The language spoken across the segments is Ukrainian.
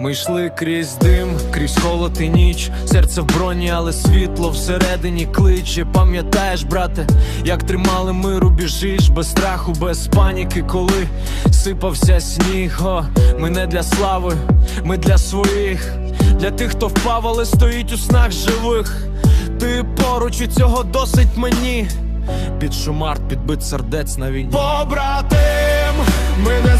Ми йшли крізь дим, крізь холод і ніч, серце в броні, але світло всередині кличе. Пам'ятаєш, брате, як тримали ми рубіжиш без страху, без паніки, коли сипався сніг. О, ми не для слави, ми для своїх, для тих, хто впав, але стоїть у снах живих. Ти поруч і цього досить мені. Під шумарт, підбит сердець на війні. Побратим, ми не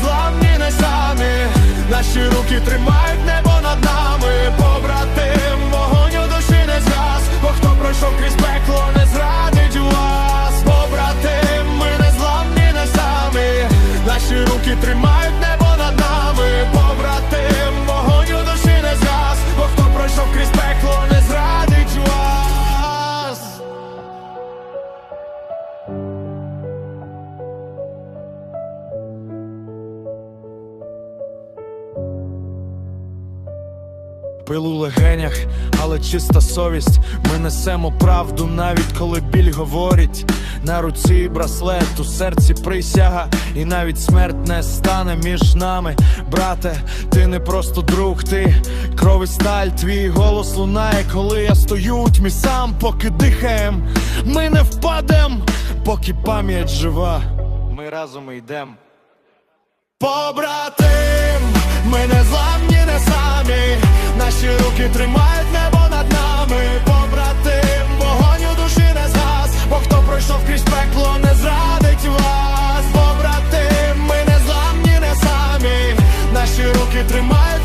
Пил у легенях, але чиста совість. Ми несемо правду, навіть коли біль говорить. На руці браслет, у серці присяга, і навіть смерть не стане між нами. Брате, ти не просто друг, ти кров і сталь, твій голос лунає, коли я стою у тьмі сам, поки дихаєм. Ми не впадем, поки пам'ять жива. Ми разом йдем. Побратим, ми не зламні, наші руки тримають.